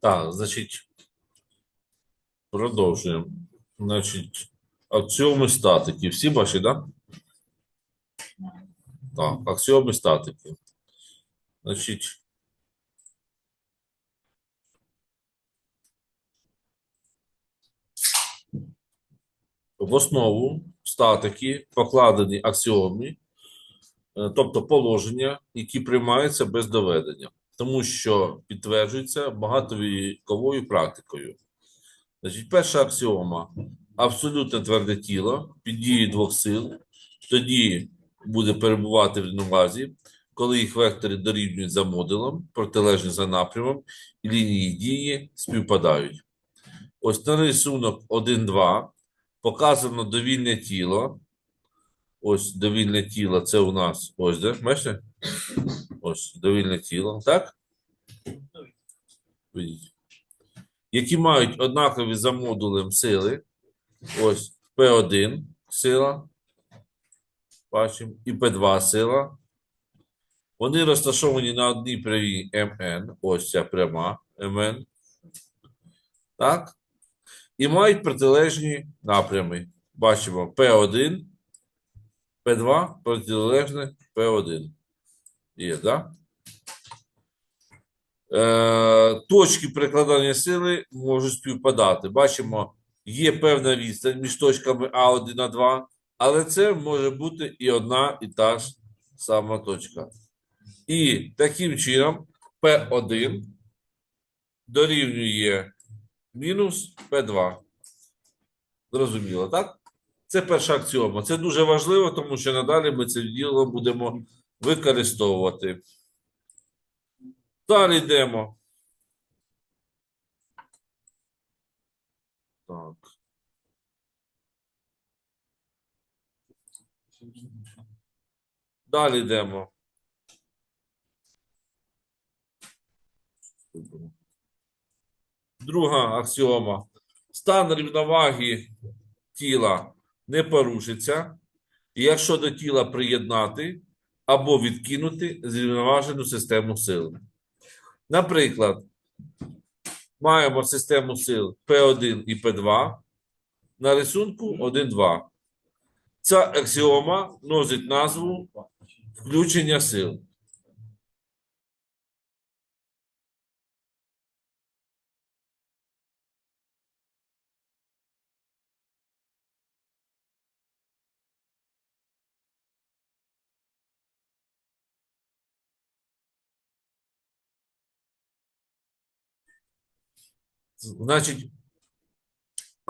Так, значить, продовжуємо. Значить, аксіоми статики. Всі бачать? Да? Так, аксіоми статики. Значить, в основу статики покладені аксіоми, е, тобто положення, які приймаються без доведення, тому що підтверджуються багатовіковою практикою. Значить, перша аксіома: абсолютне тверде тіло під дією двох сил, тоді буде перебувати в рівновазі, коли їх вектори дорівнюють за модулем, протилежні за напрямом, і лінії дії співпадають. Ось на рисунок 1-2 показано довільне тіло. Ось довільне тіло, це у нас ось де, бачите? Ось довільне тіло, так? Які мають однакові за модулем сили. Ось P1 сила. Бачимо, і P2 сила. Вони розташовані на одній прямій МН. Ось ця пряма МН. Так? І мають протилежні напрями. Бачимо P1, P2 протилежне P1. Є, так? Е, точки прикладання сили можуть співпадати. Бачимо, є певна відстань між точками А1 та 2, але це може бути і одна і та ж сама точка. І таким чином P1 дорівнює мінус P2. Зрозуміло, так? Це перша аксіома. Це дуже важливо, тому що надалі ми це діло будемо використовувати. Далі йдемо. Так. Далі йдемо. Друга аксіома. Стан рівноваги тіла не порушиться, якщо до тіла приєднати або відкинути зрівноважену систему сил. Наприклад, маємо систему сил P1 і P2 на рисунку 1-2. Ця аксіома носить назву включення сил. Значить,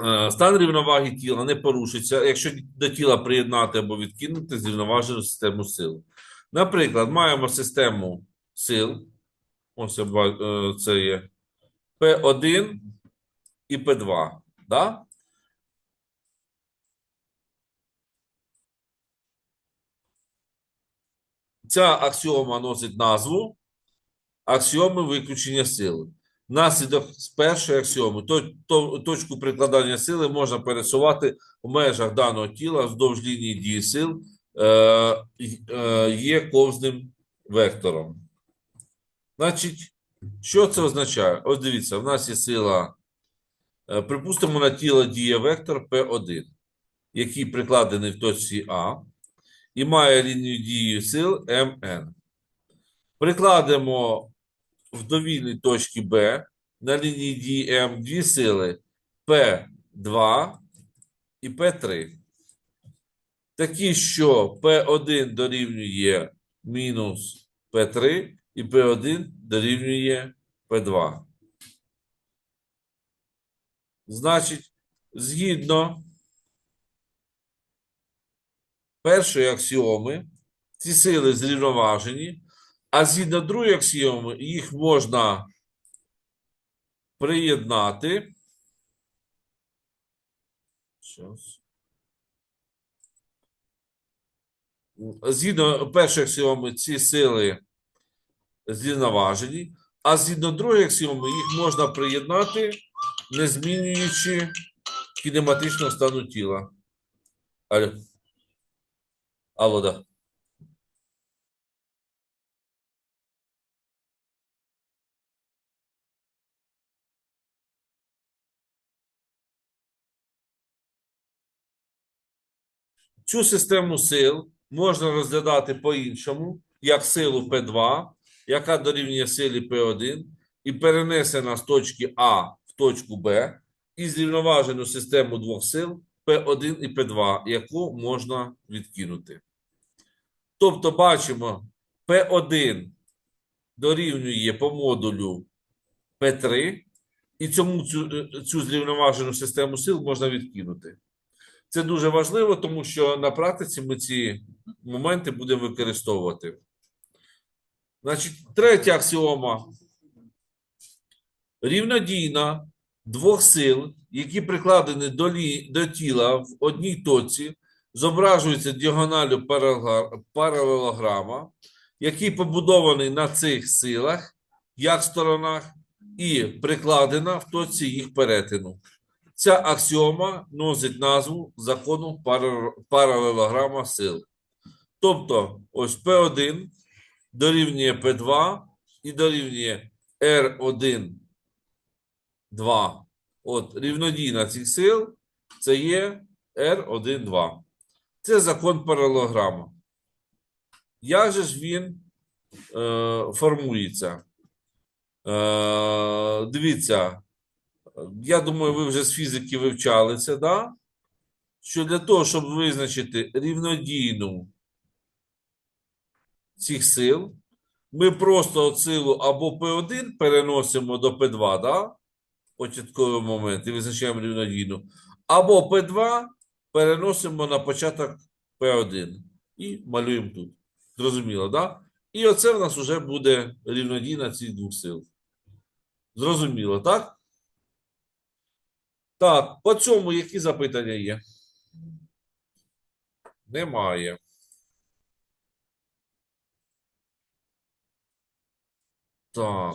е, стан рівноваги тіла не порушиться, якщо до тіла приєднати або відкинути зрівноважену систему сил. Наприклад, маємо систему сил. Ось е, це є P1 і P2. Да? Ця аксіома носить назву аксіоми виключення сили. Внаслідок з першої аксіоми то, то, точку прикладання сили можна пересувати в межах даного тіла вздовж лінії дії сил е, е, є ковзним вектором. Значить, що це означає? Ось дивіться, в нас є сила, е, припустимо, на тіло діє вектор P1, який прикладений в точці А, і має лінію дії сил МН. Прикладемо в довільній точці Б на лінії дії М дві сили P2 і P3. Такі, що P1 дорівнює мінус P3 і P1 дорівнює P2. Значить, згідно першої аксіоми, ці сили зрівноважені, а згідно другої аксіоми, їх можна приєднати. Щас. Згідно першої аксіоми, ці сили зрівноважені, а згідно другої аксіоми, їх можна приєднати, не змінюючи кінематичного стану тіла. Алло. Алло, да. Цю систему сил можна розглядати по-іншому, як силу P2, яка дорівнює силі P1, і перенесена з точки А в точку Б, і зрівноважену систему двох сил P1 і P2, яку можна відкинути. Тобто, бачимо, P1 дорівнює по модулю P3, і цьому цю, е, цю зрівноважену систему сил можна відкинути. Це дуже важливо, тому що на практиці ми ці моменти будемо використовувати. Значить, третя аксіома. Рівнодійна двох сил, які прикладені до, лі, до тіла в одній точці, зображується діагоналю паралелограма, який побудований на цих силах, як сторонах, і прикладена в точці їх перетину. Ця аксіома носить назву закону паралелограма сил. Тобто, ось P1 дорівнює P2 і дорівнює R1, 2. От рівнодійна цих сил це є R1, 2. Це закон паралелограма. Як же ж він е, формується? Е, дивіться, я думаю, ви вже з фізики вивчали це, да? що для того, щоб визначити рівнодійну цих сил, ми просто силу або P1 переносимо до P2, да? початковий момент, і визначаємо рівнодійну, або P2 переносимо на початок P1 і малюємо тут. Зрозуміло, да? І оце в нас вже буде рівнодійна цих двох сил. Зрозуміло, так? Так, по цьому які запитання є? Немає. Так.